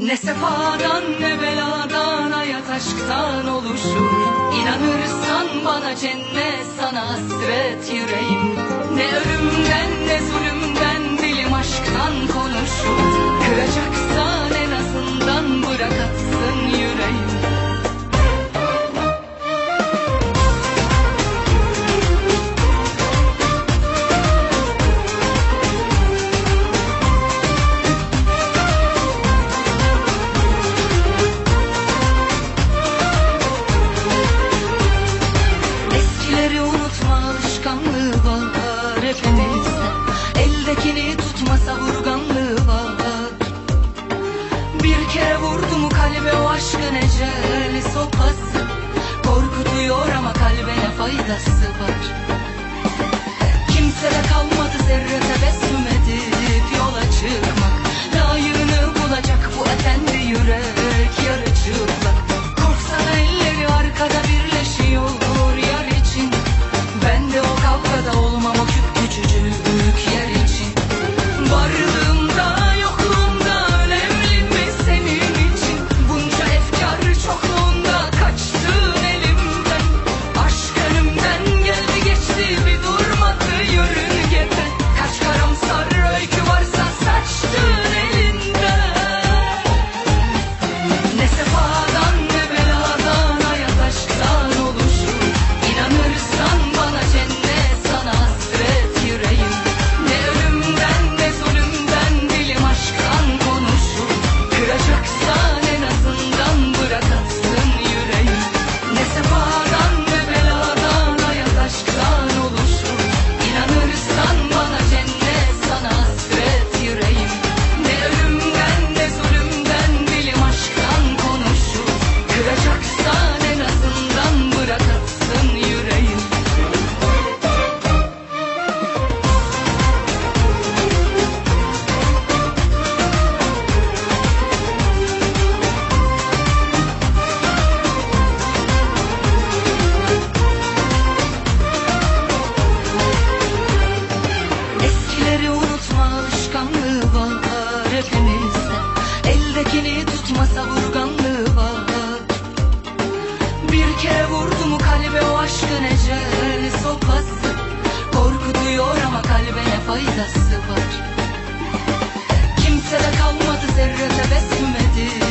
Ne sefadan ne beladan hayat aşktan oluşur. İnanırsan bana cennet sana hasret yüreğim. Çekili tutmasa vurganlığı var. Bir kere vurdu mu kalbe o aşkın ecel sopası. Korkutuyor ama kalbe ne faydası var? Görüyorum faydası var. Kimse de kalmadı zerre de besmedi.